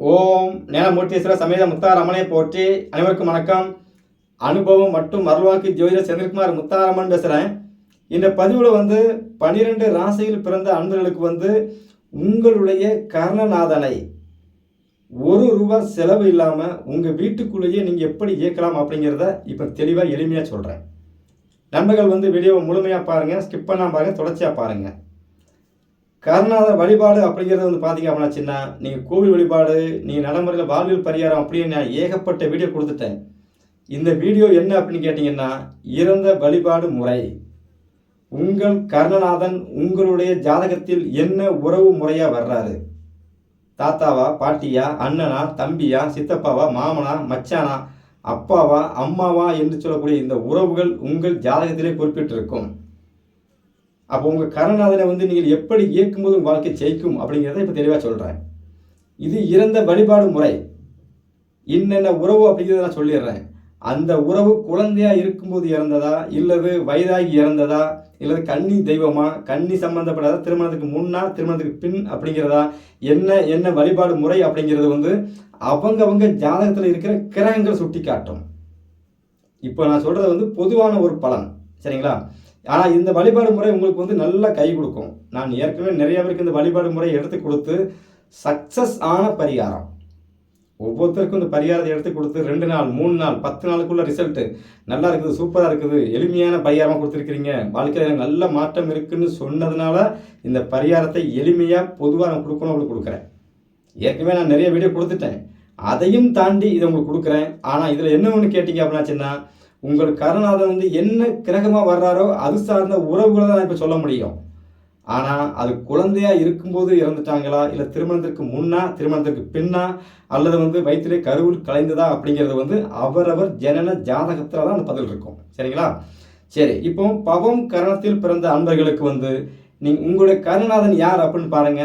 ஓம் நேலமூர்த்தீஸ்வர சமேத முத்தாரமனை போற்றி அனைவருக்கும் வணக்கம். அனுபவம் மற்றும் அருள்வாக்கு ஜோதிடர் செந்தில்குமார் முத்தாரமன் பேசுகிறேன் இந்த பதிவில் வந்து பனிரெண்டு ராசியில் பிறந்த அன்பர்களுக்கு வந்து உங்களுடைய கர்ணநாதனை ஒரு ரூபா செலவு இல்லாமல் உங்கள் வீட்டுக்குள்ளேயே நீங்கள் எப்படி இயக்கலாம் அப்படிங்கிறத இப்போ தெளிவாக எளிமையாக சொல்கிறேன் நண்பர்கள் வந்து வீடியோவை முழுமையாக பாருங்கள் ஸ்கிப் பண்ணாமல் பாருங்கள் தொடர்ச்சியாக பாருங்கள் கருணாத வழிபாடு அப்படிங்கிறது வந்து பார்த்தீங்க அப்படின்னாச்சுன்னா நீங்கள் கோவில் வழிபாடு நீங்கள் நடைமுறையில் வாழ்வியல் பரிகாரம் அப்படின்னு நான் ஏகப்பட்ட வீடியோ கொடுத்துட்டேன். இந்த வீடியோ என்ன அப்படின்னு கேட்டிங்கன்னா இறந்த வழிபாடு முறை. உங்கள் கர்ணநாதன் உங்களுடைய ஜாதகத்தில் என்ன உறவு முறையாக வர்றாரு? தாத்தாவா பாட்டியா அண்ணனா தம்பியா சித்தப்பாவா மாமனா மச்சானா அப்பாவா அம்மாவா என்று சொல்லக்கூடிய இந்த உறவுகள் உங்கள் ஜாதகத்திலே குறிப்பிட்டிருக்கும். அப்போ உங்கள் கருணாதனை வந்து நீங்கள் எப்படி இயக்கும்போது உங்கள் வாழ்க்கை ஜெயிக்கும் அப்படிங்கிறத இப்போ தெளிவாக சொல்கிறேன் இது இறந்த வழிபாடு முறை. என்னென்ன உறவு அப்படிங்கிறத நான் சொல்லிடுறேன். அந்த உறவு குழந்தையாக இருக்கும்போது இறந்ததா இல்லது வயதாகி இறந்ததா இல்லது கன்னி தெய்வமா கன்னி சம்பந்தப்படாத திருமணத்துக்கு முன்னா திருமணத்துக்கு பின் அப்படிங்கிறதா என்ன என்ன வழிபாடு முறை அப்படிங்கிறது வந்து அவங்கவங்க ஜாதகத்தில் இருக்கிற கிரகங்கள் சுட்டி காட்டும் இப்போ நான் சொல்கிறது வந்து பொதுவான ஒரு பலன். சரிங்களா? ஆனால் இந்த வழிபாடு முறை உங்களுக்கு வந்து நல்லா கை கொடுக்கும். நான் ஏற்கனவே நிறைய பேருக்கு இந்த வழிபாடு முறை எடுத்து கொடுத்து சக்ஸஸ் ஆன பரிகாரம். ஒவ்வொருத்தருக்கும் இந்த பரிகாரத்தை எடுத்து கொடுத்து ரெண்டு நாள் மூணு நாள் பத்து நாளுக்குள்ள ரிசல்ட்டு நல்லா இருக்குது சூப்பராக இருக்குது எளிமையான பரிகாரமாக கொடுத்துருக்கிறீங்க. வாழ்க்கையில் எனக்கு நல்ல மாற்றம் இருக்குன்னு சொன்னதுனால இந்த பரிகாரத்தை எளிமையாக பொதுவாக நான் கொடுக்கணும் உங்களுக்கு கொடுக்குறேன். ஏற்கனவே நான் நிறைய வீடியோ கொடுத்துட்டேன். அதையும் தாண்டி இதை உங்களுக்கு கொடுக்குறேன். ஆனால் இதில் என்ன ஒன்று கேட்டிங்க அப்படின்னாச்சுன்னா உங்கள் கருணாதன் வந்து என்ன கிரகமாக வர்றாரோ அது சார்ந்த உறவுகளை தான் இப்போ சொல்ல முடியும். ஆனால் அது குழந்தையாக இருக்கும்போது இறந்துட்டாங்களா? இல்லை திருமணத்திற்கு முன்னா திருமணத்திற்கு பின்னா? அல்லது வந்து வயிற்றிலே கருவில் கலைந்ததா அப்படிங்கிறது வந்து அவரவர் ஜனன ஜாதகத்தில் தான் அந்த பதில் இருக்கும். சரிங்களா? சரி இப்போ பவம் கரணத்தில் பிறந்த அன்பர்களுக்கு வந்து நீங்கள் உங்களுடைய கருணாதன் யார் அப்படின்னு பாருங்க.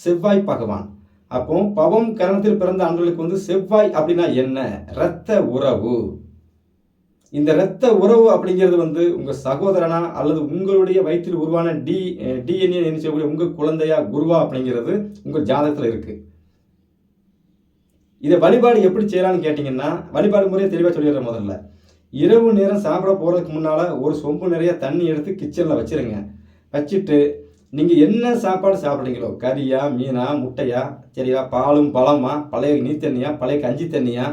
செவ்வாய் பகவான். அப்போ பவம் கரணத்தில் பிறந்த அன்பர்களுக்கு வந்து செவ்வாய் அப்படின்னா என்ன? இரத்த உறவு. இந்த இரத்த உறவு அப்படிங்கிறது வந்து உங்கள் சகோதரனா அல்லது உங்களுடைய வயிற்றில் உருவான டி டிஎன்ஏ என்ன செய்யக்கூடிய உங்கள் குழந்தையா குருவா அப்படிங்கிறது உங்கள் ஜாதகத்தில் இருக்குது இதை வழிபாடு எப்படி செய்யலாம்னு கேட்டிங்கன்னா வழிபாடு முறையை தெளிவாக சொல்லிடுறேன் முதல்ல. இரவு நேரம் சாப்பிட போகிறதுக்கு முன்னால் ஒரு சொம்பு நிறைய தண்ணி எடுத்து கிச்சனில் வச்சிருங்க. வச்சுட்டு நீங்கள் என்ன சாப்பாடு சாப்பிட்றீங்களோ கறியா மீனா முட்டையா சரியா? பாலும் பழமா? பழைய நீர் தண்ணியாக பழைய கஞ்சி தண்ணியா?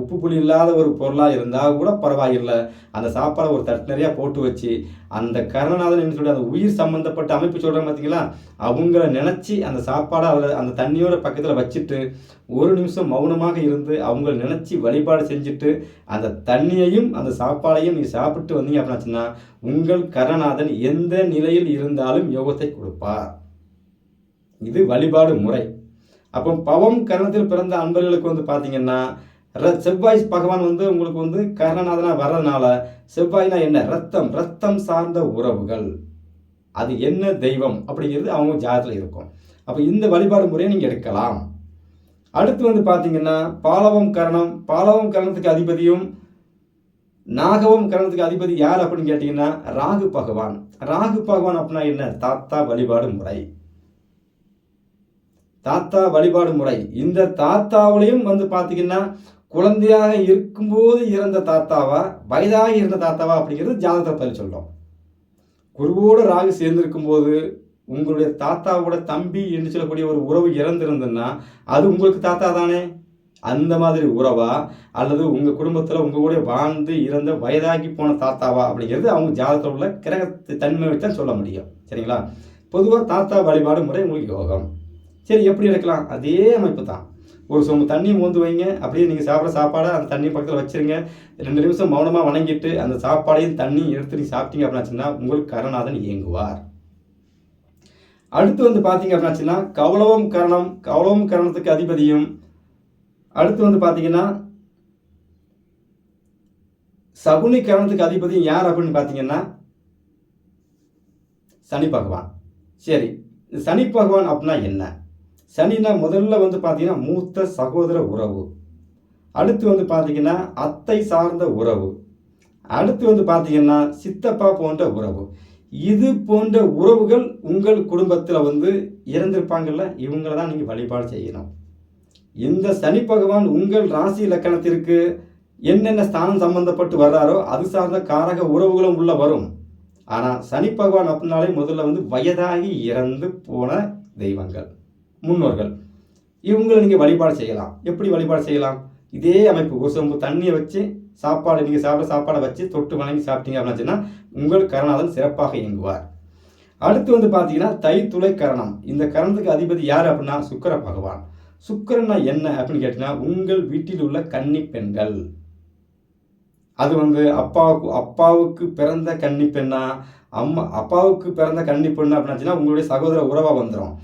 உப்பு புளி இல்லாத ஒரு பொருளாக இருந்தால் கூட பரவாயில்லை. அந்த சாப்பாடை ஒரு தட்டு நிறையா போட்டு வச்சு அந்த கருணநாதன் என்ன சொல்லி அந்த உயிர் சம்மந்தப்பட்ட அமைப்பு சொல்கிறாங்க பார்த்தீங்களா அவங்கள நினச்சி அந்த சாப்பாடை அதில் அந்த தண்ணியோட பக்கத்தில் வச்சுட்டு ஒரு நிமிஷம் மௌனமாக இருந்து அவங்கள நினச்சி வழிபாடு செஞ்சுட்டு அந்த தண்ணியையும் அந்த சாப்பாடையும் நீங்கள் சாப்பிட்டு வந்தீங்க அப்படின்னாச்சுன்னா உங்கள் கருணாதன் எந்த நிலையில் இருந்தாலும் யோகத்தை கொடுப்பார். இது வழிபாடு முறை. அப்போ பவம் கரணத்தில் பிறந்த அன்பர்களுக்கு வந்து பார்த்தீங்கன்னா செவ்வாய் பகவான் வந்து உங்களுக்கு வந்து கர்ணநாதனாக வர்றதுனால செவ்வாய்னா என்ன? ரத்தம் ரத்தம் சார்ந்த உறவுகள். அது என்ன தெய்வம் அப்படிங்கிறது அவங்க ஜாதத்தில் இருக்கும். அப்போ இந்த வழிபாடு முறையை நீங்கள் எடுக்கலாம். அடுத்து வந்து பார்த்தீங்கன்னா பாலவம் கரணம். பாலவம் கரணத்துக்கு அதிபதியும் நாகவம் கரணத்துக்கு அதிபதி யார் அப்படின்னு கேட்டிங்கன்னா ராகு பகவான். ராகு பகவான் அப்படின்னா என்ன? தாத்தா வழிபாடு முறை. தாத்தா வழிபாடு முறை. இந்த தாத்தாவிலையும் வந்து பார்த்தீங்கன்னா குழந்தையாக இருக்கும்போது இறந்த தாத்தாவா வயதாக இருந்த தாத்தாவா அப்படிங்கிறது ஜாதகத்தை பதில் சொல்லும். குருவோடு ராகு சேர்ந்திருக்கும் போது உங்களுடைய தாத்தாவோட தம்பி என்று சொல்லக்கூடிய ஒரு உறவு இறந்திருந்ததுன்னா அது உங்களுக்கு தாத்தா தானே? அந்த மாதிரி உறவா? அல்லது உங்கள் குடும்பத்தில் உங்கள் கூட வாழ்ந்து இறந்த வயதாகி போன தாத்தாவா அப்படிங்கிறது அவங்க ஜாதகத்தில் உள்ள கிரகத்து தன்மை வச்சு தான் சொல்ல முடியும். சரிங்களா? பொதுவாக தாத்தா வழிபாடு முறை உங்களுக்கு யோகம். சரி எப்படி எடுக்கலாம்? அதே அமைப்பு தான் ஒரு சொம்பு தண்ணி மோந்து வைங்க. அப்படியே நீங்கள் சாப்பிட்ற சாப்பாடை அந்த தண்ணி பக்கத்தில் வச்சிருங்க. ரெண்டு நிமிஷம் மௌனமாக வணங்கிட்டு அந்த சாப்பாடையும் தண்ணியும் எடுத்து நீங்கள் சாப்பிட்டீங்க அப்படின்னாச்சுன்னா உங்களுக்கு கருணாதன் இயங்குவார். அடுத்து வந்து பார்த்தீங்க அப்படின்னாச்சுன்னா கவலவம் கரணம் கவலவம் கரணத்துக்கு அதிபதியும். அடுத்து வந்து பார்த்தீங்கன்னா சகுனி கரணத்துக்கு அதிபதியும் யார் அப்படின்னு பார்த்தீங்கன்னா சனி பகவான். சரி சனி பகவான் அப்படின்னா என்ன? சனினா முதல்ல வந்து பார்த்தீங்கன்னா மூத்த சகோதர உறவு. அடுத்து வந்து பார்த்தீங்கன்னா அத்தை சார்ந்த உறவு. அடுத்து வந்து பார்த்தீங்கன்னா சித்தப்பா போன்ற உறவு. இது போன்ற உறவுகள் உங்கள் குடும்பத்தில் வந்து இறந்திருப்பாங்கல்ல இவங்கள தான் நீங்கள் வழிபாடு செய்யணும். இந்த சனி பகவான் உங்கள் ராசி இலக்கணத்திற்கு என்னென்ன ஸ்தானம் சம்பந்தப்பட்டு வர்றாரோ அது சார்ந்த காரக உறவுகளும் உள்ள வரும். ஆனால் சனி பகவான் அப்படின்னாலே முதல்ல வந்து வயதாகி இறந்து போன தெய்வங்கள். முன்னோர்கள். இவங்களை நீங்கள் வழிபாடு செய்யலாம். எப்படி வழிபாடு செய்யலாம்? இதே அமைப்பு. ஒரு சொம்பு தண்ணியை வச்சு சாப்பாடு நீங்கள் சாப்பிட சாப்பாடை வச்சு தொட்டு வணங்கி சாப்பிட்டீங்க அப்படின்னு சொன்னா உங்கள் கரணாதன் சிறப்பாக இயங்குவார். அடுத்து வந்து பார்த்தீங்கன்னா தைத்துளை கரணம். இந்த கரணத்துக்கு அதிபதி யார் அப்படின்னா சுக்கர பகவான். சுக்கரன்னா என்ன அப்படின்னு கேட்டீங்கன்னா உங்கள் வீட்டில் உள்ள கன்னி பெண்கள். அது வந்து அப்பாவுக்கு அப்பாவுக்கு பிறந்த கன்னி பெண்ணா? அம்மா அப்பாவுக்கு பிறந்த கன்னி பெண்ணா அப்படின்னாச்சுன்னா உங்களுடைய சகோதர உறவாக வந்துடும்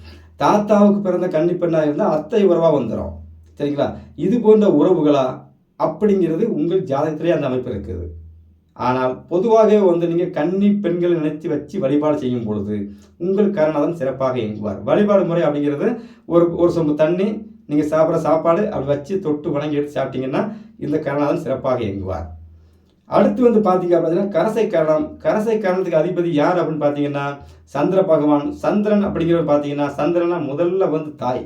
தாத்தாவுக்கு பிறந்த கன்னி பெண்ணாக இருந்தால் அத்தை உறவாக வந்துடும் சரிங்களா? இது போன்ற உறவுகளா? அப்படிங்கிறது உங்கள் ஜாதகத்திலே அந்த அமைப்பு இருக்குது. ஆனால் பொதுவாகவே வந்து நீங்கள் கன்னி பெண்களை நினைத்து வச்சு வழிபாடு செய்யும் பொழுது உங்கள் கருணாதன் சிறப்பாக இயங்குவார். வழிபாடு முறை அப்படிங்கிறது ஒரு ஒரு சொம்பு தண்ணி நீங்கள் சாப்பிட்ற சாப்பாடு அப்படி வச்சு தொட்டு வணங்கி எடுத்து சாப்பிட்டீங்கன்னா இந்த கருணாதன் சிறப்பாக இயங்குவார். அடுத்து வந்து பார்த்தீங்க அப்படின்னா கரசை கரணம். கரசை கரணத்துக்கு அதிபதி யார் அப்படின்னு பார்த்தீங்கன்னா சந்திர பகவான். சந்திரன் அப்படிங்கிறவர் பார்த்தீங்கன்னா சந்திரனா முதல்ல வந்து தாய்.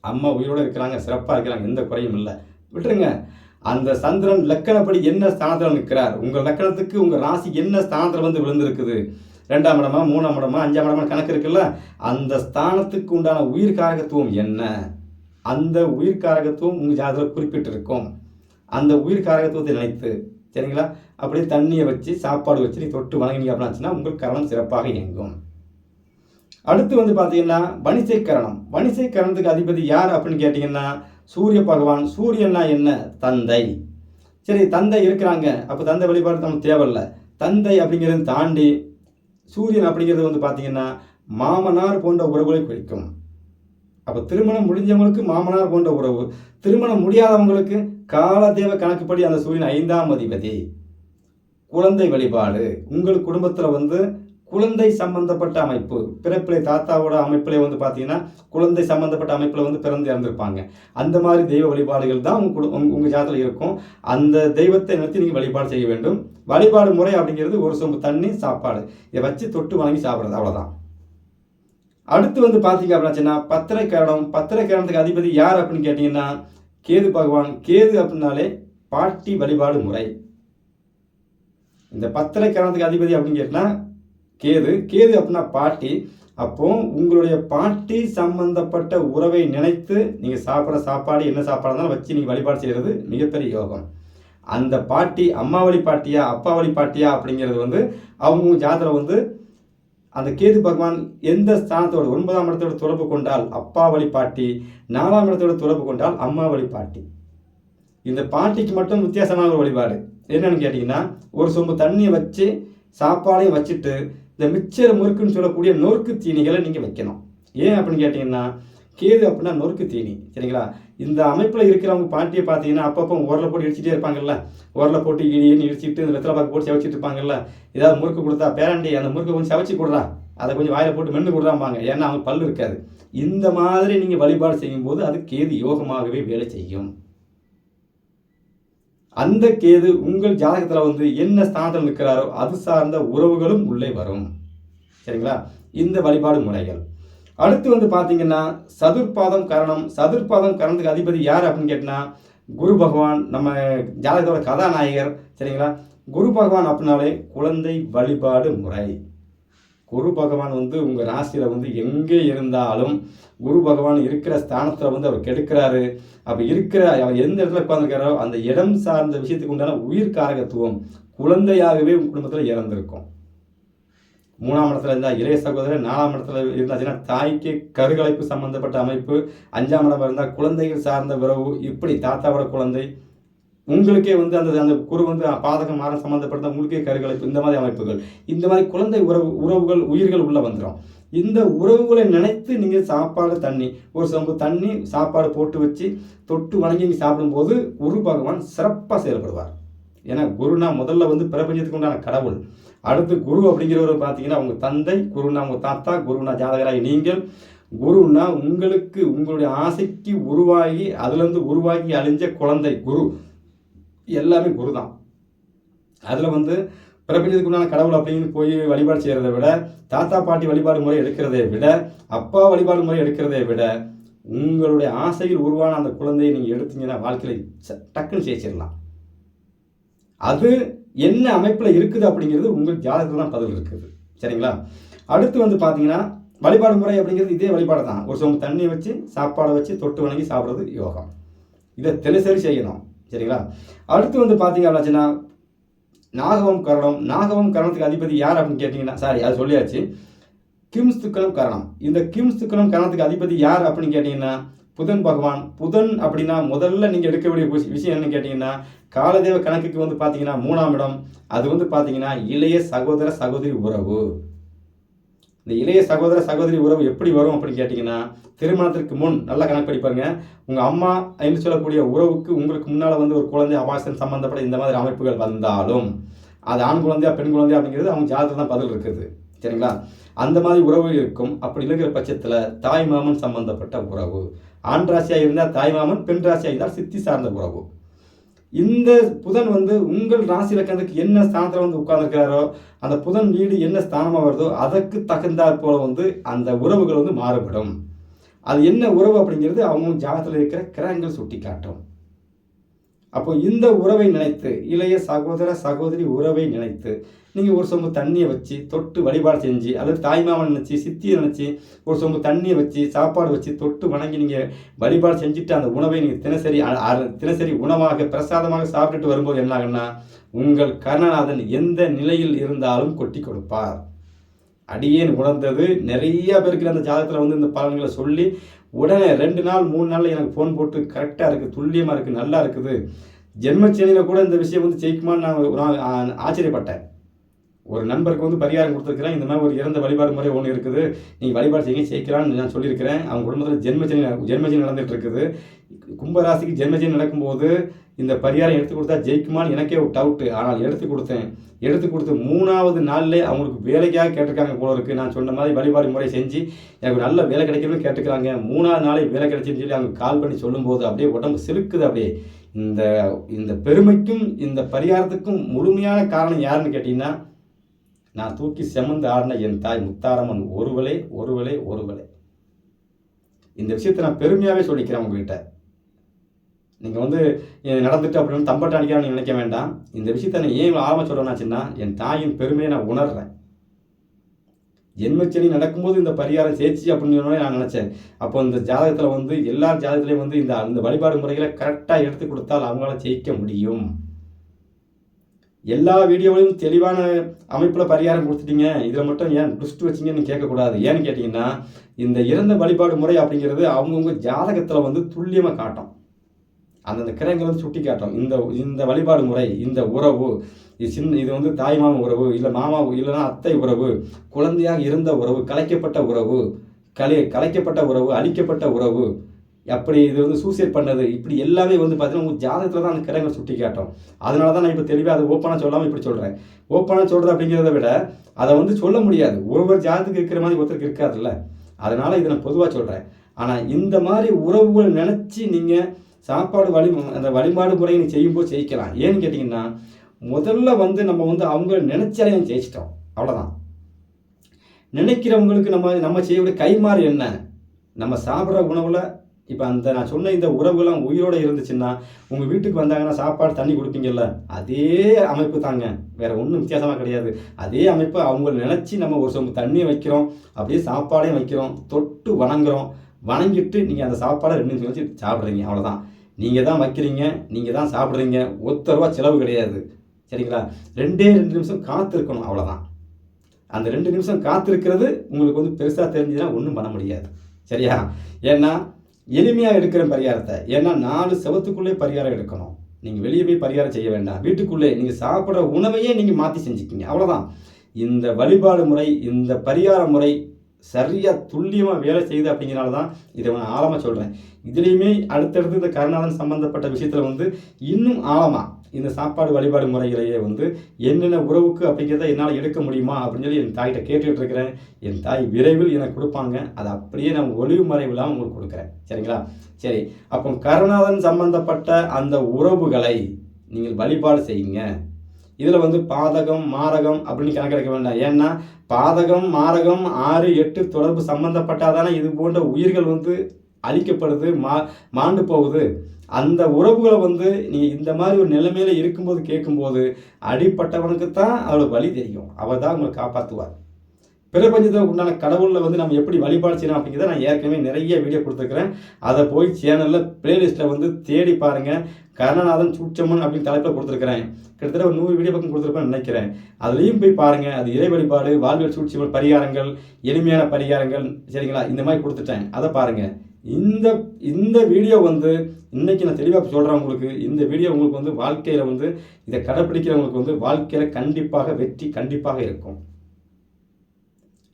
அம்மா உயிரோடு இருக்கிறாங்க சிறப்பாக இருக்கிறாங்க எந்த குறையும் இல்லை. விட்டுருங்க. அந்த சந்திரன் லக்கணப்படி என்ன ஸ்தானத்தில் நிற்கிறார்? உங்கள் லக்கணத்துக்கு உங்கள் ராசி என்ன ஸ்தானத்தில் வந்து விழுந்திருக்குது? ரெண்டாம் இடமா மூணாம் இடமா அஞ்சாம் இடமா கணக்கு இருக்குல்ல? அந்த ஸ்தானத்துக்கு உண்டான உயிர் காரகத்துவம் என்ன? அந்த உயிர் காரகத்துவம் உங்கள் ஜாதகத்தில் குறிப்பிட்டிருக்கும். அந்த உயிர் காரகத்துவத்தை நினைத்து சரிங்களா? அப்படியே தண்ணியை வச்சு சாப்பாடு வச்சு நீ தொட்டு வணங்கினீங்க அப்படின்னாச்சுன்னா உங்கள் கரணம் சிறப்பாக இயங்கும். அடுத்து வந்து பார்த்தீங்கன்னா வணிசை கரணம் வணிசை கரணத்துக்கு அதிபதி யார் அப்படின்னு கேட்டிங்கன்னா சூரிய பகவான். சூரியன்னா என்ன? தந்தை. சரி தந்தை இருக்கிறாங்க. அப்போ தந்தை வழிபாடு நமக்கு தேவையில்ல. தந்தை அப்படிங்கிறத தாண்டி சூரியன் அப்படிங்கிறது வந்து பார்த்தீங்கன்னா மாமனார் போன்ற உறவுகளை குறிக்கும். அப்போ திருமணம் முடிஞ்சவங்களுக்கு மாமனார் போன்ற உறவு. திருமணம் முடியாதவங்களுக்கு காலதேவ கணக்குப்படி அந்த சூரியன் ஐந்தாம் அதிபதி. குழந்தை வழிபாடு. உங்கள் குடும்பத்தில் வந்து குழந்தை சம்பந்தப்பட்ட அமைப்பு. பிறப்பிலை தாத்தாவோட அமைப்பிலே வந்து பார்த்தீங்கன்னா குழந்தை சம்பந்தப்பட்ட அமைப்பில் வந்து பிறந்து இறந்துருப்பாங்க. அந்த மாதிரி தெய்வ வழிபாடுகள் தான் உங்கள் குடு உங்கள் ஜாதத்தில் இருக்கும். அந்த தெய்வத்தை நிறுத்தி நீங்கள் வழிபாடு செய்ய வேண்டும். வழிபாடு முறை அப்படிங்கிறது ஒரு சொம்பு தண்ணி சாப்பாடு. இதை வச்சு தொட்டு வாங்கி சாப்பிட்றது அவ்வளோதான் அடுத்து வந்து பார்த்தீங்க அப்படின்னாச்சுன்னா பத்திரை கரணம் பத்திரை கரணத்துக்கு அதிபதி யார் அப்படின்னு கேட்டிங்கன்னா கேது பகவான் கேது அப்படின்னாலே பாட்டி வழிபாடு முறை. இந்த பத்திரை கரணத்துக்கு அதிபதி அப்படின்னு கேட்டால் கேது. கேது அப்படின்னா பாட்டி. அப்போ உங்களுடைய பாட்டி சம்பந்தப்பட்ட உறவை நினைத்து நீங்கள் சாப்பிட்ற சாப்பாடு என்ன சாப்பாடு இருந்தாலும் வச்சு நீங்கள் வழிபாடு செய்கிறது மிகப்பெரிய யோகம். அந்த பாட்டி அம்மா வழி பாட்டியா அப்பா வழி பாட்டியா அப்படிங்கிறது வந்து அவங்க ஜாதகம் வந்து அந்த கேது பகவான் எந்த ஸ்தானத்தோடு ஒன்பதாம் இடத்தோடு தொடர்பு கொண்டால் அப்பா வழி பாட்டி நாலாம் இடத்தோடு தொடர்பு கொண்டால் அம்மா வழி பாட்டி. இந்த பாட்டிக்கு மட்டும் வித்தியாசமான ஒரு வழிபாடு. என்னன்னு கேட்டிங்கன்னா ஒரு சொம்பு தண்ணியை வச்சு சாப்பாடையும் வச்சுட்டு இந்த மிச்சர் முறுக்குன்னு சொல்லக்கூடிய நொறுக்கு தீனிகளை நீங்கள் வைக்கணும். ஏன் அப்படின்னு கேட்டிங்கன்னா கேது அப்படின்னா நொறுக்கு தீனி சரிங்களா? இந்த அமைப்பில் இருக்கிறவங்க பாட்டியை பார்த்தீங்கன்னா அப்பப்போ உரலை போட்டு இடிச்சிட்டே இருப்பாங்கல்ல. உரலை போட்டு இடின்னு இடிச்சிட்டு இந்த வெத்தலை பாக்கு போட்டு சவச்சிட்டு இருப்பாங்கல்ல. ஏதாவது முறுக்கு கொடுத்தா பேரண்டி அந்த முறுக்கு கொஞ்சம் சவச்சி கொடுறா. அதை கொஞ்சம் வாயில் போட்டு மென்று கொடுறாம்பாங்க. ஏன்னா அவங்க பல்லு இருக்காது. இந்த மாதிரி நீங்கள் வழிபாடு செய்யும்போது அது கேது யோகமாகவே வேலை செய்யும். அந்த கேது உங்கள் ஜாதகத்தில் வந்து என்ன ஸ்தானத்தில் நிற்கிறாரோ அது சார்ந்த உறவுகளும் உள்ளே வரும். சரிங்களா? இந்த வழிபாடு முறைகள். அடுத்து வந்து பார்த்தீங்கன்னா சதுர்பாதம் கரணம். சதுர்பாதம் கரணத்துக்கு அதிபதி யார் அப்படின்னு கேட்டால் குரு பகவான் நம்ம ஜாதகத்தோட கதாநாயகர் சரிங்களா? குரு பகவான் அப்படின்னாலே குழந்தை வழிபாடு முறை. குரு பகவான் வந்து உங்கள் ராசியில் வந்து எங்கே இருந்தாலும் குரு பகவான் இருக்கிற ஸ்தானத்தில் வந்து அவர் கெடுக்கிறாரு. அப்போ இருக்கிற அவர் எந்த இடத்துல உட்காந்துருக்காரோ அந்த இடம் சார்ந்த விஷயத்துக்கு உண்டான உயிர் காரகத்துவம் குழந்தையாகவே உங்கள் குடும்பத்தில் இறந்துருக்கும். மூணாம் இடத்துல இருந்தால் இளைய சகோதரர் நாலாம் இடத்துல இருந்தாச்சுன்னா தாய்க்கு கருகலைப்பு சம்பந்தப்பட்ட அமைப்பு அஞ்சாம் இடம் இருந்தால் குழந்தைகள் சார்ந்த உறவு இப்படி தாத்தாவோட குழந்தை. உங்களுக்கே வந்து அந்த அந்த குரு வந்து பாதகம் மாற சம்மந்தப்பட்ட உங்களுக்கே கருகலைப்பு இந்த மாதிரி அமைப்புகள். இந்த மாதிரி குழந்தை உறவு உறவுகள் உயிர்கள் உள்ளே வந்துடும் இந்த உறவுகளை நினைத்து நீங்கள் சாப்பாடு தண்ணி ஒரு சொம்பு தண்ணி சாப்பாடு போட்டு வச்சு தொட்டு வணங்கி நீங்கள் சாப்பிடும்போது குரு பகவான் சிறப்பாக செயல்படுவார். ஏன்னா குருனா முதல்ல வந்து பிரபஞ்சத்துக்கு உண்டான கடவுள். அடுத்து குரு அப்படிங்கிறவர் பார்த்தீங்கன்னா உங்கள் தந்தை குருனா உங்கள் தாத்தா குருனா ஜாதகராகி நீங்கள். குருன்னா உங்களுக்கு உங்களுடைய ஆசைக்கு உருவாகி அதுலேருந்து உருவாகி அழிஞ்ச குழந்தை குரு. எல்லாமே குரு தான் அதில் வந்து பிரபஞ்சத்துக்கு உண்டான கடவுள் அப்படின்னு போய் வழிபாடு செய்கிறத விட தாத்தா பாட்டி வழிபாடு முறை எடுக்கிறதை விட அப்பா வழிபாடு முறை எடுக்கிறதை விட உங்களுடைய ஆசையில் உருவான அந்த குழந்தையை நீங்கள் எடுத்தீங்கன்னா வாழ்க்கையில் ச- டக்குன்னு ஜெயிச்சிடலாம். அது என்ன அமைப்பில் இருக்குது அப்படிங்கிறது உங்கள் ஜாதகத்தில் தான் பதில் இருக்குது. சரிங்களா? அடுத்து வந்து பார்த்தீங்கன்னா வழிபாடு முறை அப்படிங்கிறது இதே வழிபாடு தான். ஒரு சொம்பு தண்ணி வச்சு சாப்பாடை வச்சு தொட்டு வணங்கி சாப்பிட்றது யோகம். இதை தினசரி செய்யணும். சரிங்களா? அடுத்து வந்து பார்த்தீங்க அப்படின்னா நாகவம் கரணம். நாகவம் கரணத்துக்கு அதிபதி யார் அப்படின்னு கேட்டிங்கன்னா சாரி அது சொல்லியாச்சு. கிம்ஸ்துக்களம் கரணம். இந்த கிம்ஸ்துக்களம் கரணத்துக்கு அதிபதி யார் அப்படின்னு கேட்டிங்கன்னா புதன் பகவான் புதன் அப்படின்னா முதல்ல நீங்கள் எடுக்க வேண்டிய விஷயம் என்னன்னு கேட்டிங்கன்னா காலதேவ கணக்குக்கு வந்து பார்த்தீங்கன்னா மூணாம் இடம். அது வந்து பார்த்தீங்கன்னா இளைய சகோதர சகோதரி உறவு. இந்த இளைய சகோதர சகோதரி உறவு எப்படி வரும் அப்படின்னு கேட்டிங்கன்னா திருமணத்திற்கு முன் நல்லா கணக்கு பாருங்கள் உங்கள் அம்மா என்று சொல்லக்கூடிய உறவுக்கு உங்களுக்கு முன்னால் வந்து ஒரு குழந்தை அபாசன் சம்மந்தப்பட இந்த மாதிரி அமைப்புகள் வந்தாலும் அது ஆண் குழந்தையா பெண் குழந்தையா அப்படிங்கிறது அவங்க ஜாதகத்தில் தான் பதில் இருக்குது. சரிங்களா? அந்த மாதிரி உறவு இருக்கும். அப்படி இருக்கிற பட்சத்தில் தாய் மாமன் சம்மந்தப்பட்ட உறவு. ஆண் ராசியாக இருந்தால் தாய்மாமன் பெண் ராசியாக இருந்தால் சித்தி சார்ந்த உறவு. இந்த புதன் வந்து உங்கள் ராசி லக்கணத்துக்கு என்ன ஸ்தானத்தில் வந்து உட்கார்ந்துருக்கிறாரோ அந்த புதன் வீடு என்ன ஸ்தானமாக வருதோ அதற்கு தகுந்தாற் போல வந்து அந்த உறவுகள் வந்து மாறுபடும். அது என்ன உறவு அப்படிங்கிறது அவங்க ஜாதத்தில் இருக்கிற கிரகங்கள் சுட்டி காட்டும் அப்போ இந்த உறவை நினைத்து இளைய சகோதர சகோதரி உறவை நினைத்து நீங்கள் ஒரு சொம்பு தண்ணியை வச்சு தொட்டு வழிபாடு செஞ்சு அல்லது தாய்மாமன் நினச்சி சித்தியை நினச்சி ஒரு சொம்பு தண்ணியை வச்சு சாப்பாடு வச்சு தொட்டு வணங்கி நீங்கள் வழிபாடு செஞ்சுட்டு அந்த உணவை நீங்கள் தினசரி தினசரி உணவாக பிரசாதமாக சாப்பிட்டுட்டு வரும்போது என்னாகன்னா உங்கள் கருணநாதன் எந்த நிலையில் இருந்தாலும் கொட்டி கொடுப்பார். அடியேன் உணர்ந்தது. நிறைய பேருக்கு அந்த ஜாதகத்தில் வந்து இந்த பலன்களை சொல்லி உடனே ரெண்டு நாள் மூணு நாளில் எனக்கு ஃபோன் போட்டு கரெக்டாக இருக்குது துல்லியமாக இருக்குது நல்லா இருக்குது. ஜென்மச்சேனியில் கூட இந்த விஷயம் வந்து ஜெயிக்குமான்னு நான் நான் ஆச்சரியப்பட்டேன். ஒரு நண்பருக்கு வந்து பரிகாரம் கொடுத்துருக்கிறேன். இந்த மாதிரி ஒரு இறந்த வழிபாடு முறை ஒன்று இருக்குது. நீங்கள் வழிபாடு செய்ய ஜெயிக்கலாம்னு நான் சொல்லியிருக்கிறேன். அவங்க குடும்பத்தில் ஜென்மச்சேனி ஜென்மச்சேனி நடந்துகிட்டு இருக்குது. கும்பராசிக்கு ஜென்மச்சேனி நடக்கும்போது இந்த பரிகாரம் எடுத்து கொடுத்தா ஜெயிக்குமான்னு எனக்கே ஒரு டவுட்டு ஆனால் எடுத்து கொடுத்தேன். எடுத்து கொடுத்து மூணாவது நாள்லே அவங்களுக்கு வேலைக்காக கேட்டிருக்காங்க போல இருக்குது நான் சொன்ன மாதிரி வழிபாடு முறை செஞ்சு எனக்கு நல்ல வேலை கிடைக்கணும்னு கேட்டுக்கிறாங்க. மூணாவது நாளே வேலை கிடைச்சின்னு சொல்லி அவங்க கால் பண்ணி சொல்லும்போது அப்படியே உடம்பு சிலுக்குது அப்படியே. இந்த இந்த பெருமைக்கும் இந்த பரிகாரத்துக்கும் முழுமையான காரணம் யாருன்னு கேட்டிங்கன்னா நான் தூக்கி செமந்து ஆடின என் தாய் முத்தாரம்மன். ஒருவளே ஒருவளே ஒருவளே. இந்த விஷயத்தை நான் பெருமையாகவே சொல்லிக்கிறேன் உங்ககிட்ட. நீங்கள் வந்து நடந்துட்டு அப்படின்னு தம்பட்டை அடிக்கிறான்னு நினைக்க வேண்டாம். இந்த விஷயத்தை நான் ஏன் ஆரம்ப சொல்கிறேன்னாச்சுன்னா என் தாயின் பெருமையை நான் உணர்றேன். ஜென்மச்சனி நடக்கும்போது இந்த பரிகாரம் சேர்ச்சி அப்படின்னு நான் நினச்சேன். அப்போ இந்த ஜாதகத்தில் வந்து எல்லா ஜாதகத்துலேயும் வந்து இந்த இந்த வழிபாடு முறைகளை கரெக்டாக எடுத்து கொடுத்தால் அவங்களால ஜெயிக்க முடியும். எல்லா வீடியோவிலையும் தெளிவான அமைப்பில் பரிகாரம் கொடுத்துட்டீங்க. இதில் மட்டும் ஏன் ட்விஸ்ட் வச்சிங்கன்னு கேட்கக்கூடாது. ஏன்னு கேட்டிங்கன்னா இந்த இறந்த வழிபாடு முறை அப்படிங்கிறது அவங்கவுங்க ஜாதகத்தில் வந்து துல்லியமாக காட்டும். அந்தந்த கிரகங்கள் வந்து சுட்டி காட்டும் இந்த இந்த வழிபாடு முறை இந்த உறவு இது சின்ன இது வந்து தாய்மாமன் உறவு இல்லை மாமா இல்லைன்னா அத்தை உறவு குழந்தையாக இருந்த உறவு கலைக்கப்பட்ட உறவு கலை கலைக்கப்பட்ட உறவு அழிக்கப்பட்ட உறவு அப்படி இது வந்து சூசைட் பண்ணது இப்படி எல்லாமே வந்து பார்த்தீங்கன்னா உங்கள் ஜாதகத்தில் தான் அந்த கிரகங்கள் சுட்டி காட்டும் அதனால தான் நான் இப்போ தெளிவாக அதை ஓப்பனாக சொல்லாமல் இப்படி சொல்கிறேன் ஓப்பனாக சொல்கிறது அப்படிங்கிறத விட அதை வந்து சொல்ல முடியாது. ஒவ்வொரு ஜாதகத்துக்கு இருக்கிற மாதிரி ஒருத்தருக்கு இருக்காதுல்ல. அதனால் இதை நான் பொதுவாக சொல்கிறேன் ஆனால் இந்த மாதிரி உறவுகள் நினச்சி நீங்கள் சாப்பாடு வழி அந்த வழிபாடு முறையை நீ செய்யும்போது ஜெயிக்கலாம். ஏன்னு கேட்டிங்கன்னா முதல்ல வந்து நம்ம வந்து அவங்க நினைச்சாலே ஜெயிச்சிட்டோம். அவ்வளோதான் நினைக்கிறவங்களுக்கு நம்ம நம்ம செய்யக்கூடிய கைமாறு என்ன? நம்ம சாப்பிட்ற உணவில் இப்போ அந்த நான் சொன்ன இந்த உறவுகள்லாம் உயிரோடு இருந்துச்சுன்னா உங்கள் வீட்டுக்கு வந்தாங்கன்னா சாப்பாடு தண்ணி கொடுப்பீங்கல்ல? அதே அமைப்பு தாங்க. வேற ஒன்றும் வித்தியாசமாக கிடையாது. அதே அமைப்பு அவங்க நினச்சி நம்ம ஒரு சொம்பு தண்ணியை வைக்கிறோம் அப்படியே சாப்பாடையும் வைக்கிறோம் தொட்டு வணங்குறோம். வணங்கிட்டு நீங்கள் அந்த சாப்பாடை ரெண்டு நிமிஷம் வச்சு சாப்பிட்றீங்க. அவ்வளோதான் நீங்கள் தான் வைக்கிறீங்க நீங்கள் தான் சாப்பிட்றீங்க. ஒத்த ரூபா செலவு கிடையாது. சரிங்களா? ரெண்டே ரெண்டு நிமிஷம் காத்திருக்கணும் அவ்வளோதான் அந்த ரெண்டு நிமிஷம் காத்திருக்கிறது உங்களுக்கு வந்து பெருசாக தெரிஞ்சதுன்னா ஒன்றும் பண்ண முடியாது. சரியா? ஏன்னா எளிமையாக எடுக்கிற பரிகாரத்தை ஏன்னா நாலு செவத்துக்குள்ளே பரிகாரம் எடுக்கணும். நீங்கள் வெளியே போய் பரிகாரம் செய்ய வேண்டாம். வீட்டுக்குள்ளே நீங்கள் சாப்பிட்ற உணவையே நீங்கள் மாற்றி செஞ்சுக்கிங்க. அவ்வளோதான் இந்த வழிபாடு முறை இந்த பரிகார முறை சரியாக துல்லியமாக வேலை செய்யுது அப்படிங்கிறனால தான் இதை நான் ஆழமாக சொல்கிறேன் இதுலேயுமே அடுத்தடுத்து இந்த கருணாதன் சம்மந்தப்பட்ட விஷயத்தில் வந்து இன்னும் ஆழமாக இந்த சாப்பாடு வழிபாடு முறைகளையே வந்து என்னென்ன உறவுக்கு அப்படிங்கிறத என்னால் எடுக்க முடியுமா அப்படின்னு சொல்லி என் தாய்கிட்ட கேட்டுட்டு இருக்கிறேன். என் தாய் விரைவில் எனக்கு கொடுப்பாங்க. அதை அப்படியே நான் ஒளிவு மறைவில்லாமல் உங்களுக்கு கொடுக்குறேன். சரிங்களா? சரி. அப்போ கருணாதன் சம்பந்தப்பட்ட அந்த உறவுகளை நீங்கள் வழிபாடு செய்யுங்க. இதில் வந்து பாதகம் மாரகம் அப்படின்னு கணக்கெடுக்க வேண்டாம். ஏன்னா பாதகம் மாரகம் ஆறு எட்டு தொடர்பு சம்பந்தப்பட்டாதானே இது போன்ற உயிர்கள் வந்து அழிக்கப்படுது மா மாண்டு போகுது. அந்த உறவுகளை வந்து நீங்கள் இந்த மாதிரி ஒரு நிலைமையில் இருக்கும்போது கேட்கும்போது அடிப்பட்டவனுக்கு தான் அவளுக்கு வழி தெரியும். அவள் தான் உங்களை காப்பாற்றுவார் பிரபஞ்சத்தை உண்டான கடவுளில் வந்து நம்ம எப்படி வழிபாடு செய்யணும் அப்படிங்கிறத நான் ஏற்கனவே நிறைய வீடியோ கொடுத்துருக்குறேன். அதை போய் சேனலில் பிளேலிஸ்ட்டில் வந்து தேடி பாருங்கள் கருணநாதன் சூட்சமன் அப்படின்னு தலைப்பில் கொடுத்துருக்குறேன். கிட்டத்தட்ட ஒரு நூறு வீடியோ பக்கம் கொடுத்துருப்பேன்னு நினைக்கிறேன். அதுலேயும் போய் பாருங்கள் அது இறை வழிபாடு வாழ்வியல் சூழ்ச்சிகள் பரிகாரங்கள் எளிமையான பரிகாரங்கள் சரிங்களா? இந்த மாதிரி கொடுத்துட்டேன். அதை பாருங்கள் இந்த இந்த வீடியோ வந்து இன்றைக்கி நான் தெளிவாக சொல்கிறேன் உங்களுக்கு. இந்த வீடியோ உங்களுக்கு வந்து வாழ்க்கையில் வந்து இதை கடைப்பிடிக்கிறவங்களுக்கு வந்து வாழ்க்கையில் கண்டிப்பாக வெற்றி கண்டிப்பாக இருக்கும்.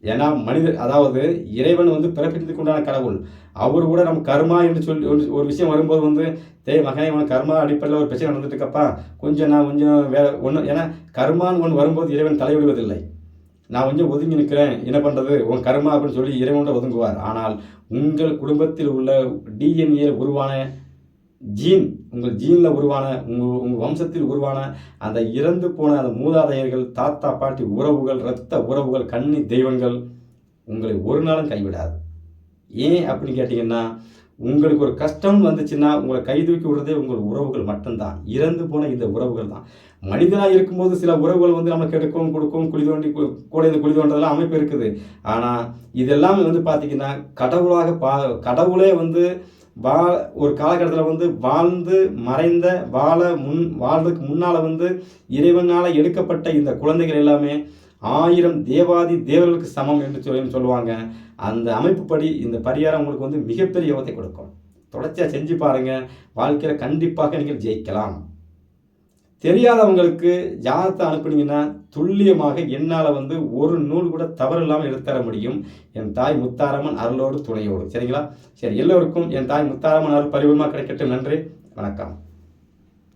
ஏன்னா மனிதர் அதாவது இறைவன் வந்து பிறப்பித்ததுக்கு உண்டான கடவுள். அவர் கூட நம்ம கர்மா என்று சொல்லி ஒரு விஷயம் வரும்போது வந்து தே மகனே உனக்கு கர்மா அடிப்படையில் ஒரு பிரச்சனை நடந்துட்டு இருக்கப்பா கொஞ்சம் நான் கொஞ்சம் வேற ஒன்று ஏன்னா கர்மான்னு ஒன்று வரும்போது இறைவன் தலைவிடுவதில்லை நான் கொஞ்சம் ஒதுங்கி நிற்கிறேன். என்ன பண்ணுறது உன் கர்மா அப்படின்னு சொல்லி இறைவன்கிட்ட ஒதுங்குவார். ஆனால் உங்கள் குடும்பத்தில் உள்ள டிஎன்ஏ உருவான ஜீன் உங்கள் ஜீனில் உருவான உங்கள் உங்கள் வம்சத்தில் உருவான அந்த இறந்து போன அந்த மூதாதையர்கள் தாத்தா பாட்டி உறவுகள் இரத்த உறவுகள் கன்னி தெய்வங்கள் உங்களை ஒரு நாளும் கைவிடாது. ஏன் அப்படின்னு கேட்டிங்கன்னா உங்களுக்கு ஒரு கஷ்டம் வந்துச்சுன்னா உங்களை கை தூக்கி விடுறதே உங்கள் உறவுகள் மட்டும்தான். இறந்து போன இந்த உறவுகள் தான். மனிதனாக இருக்கும்போது சில உறவுகள் வந்து நம்ம கெடுக்கும் கொடுக்கும் குழி தோண்டி கூட இந்த குழி தோண்டதெல்லாம் அமைப்பு இருக்குது. ஆனால் இதெல்லாம் வந்து பார்த்திங்கன்னா கடவுளாக பா கடவுளே வந்து வா ஒரு காலகட்டத்தில் வந்து வாழ்ந்து மறைந்த வாழ முன் வாழ்றதுக்கு முன்னால் வந்து இறைவனால் எடுக்கப்பட்ட இந்த குழந்தைகள் எல்லாமே ஆயிரம் தேவாதி தேவர்களுக்கு சமம் என்று சொல்லி சொல்லுவாங்க. அந்த அமைப்புப்படி இந்த பரிகாரம் உங்களுக்கு வந்து மிகப்பெரிய யோகத்தை கொடுக்கும். தொடர்ச்சியாக செஞ்சு பாருங்கள் வாழ்க்கையில் கண்டிப்பாக நீங்கள் ஜெயிக்கலாம். தெரியாதவங்களுக்கு ஜாதகத்தை அனுப்புனீங்கன்னா துல்லியமாக என்னால் வந்து ஒரு நூல் கூட தவறு இல்லாமல் எடுத்துத்தர முடியும். என் தாய் முத்தாரம்மன் அருளோடு துணையோடு. சரிங்களா? சரி எல்லோருக்கும் என் தாய் முத்தாரம்மன் அருள் பரிபூர்ணமாக கிடைக்கட்டும். நன்றி. வணக்கம்.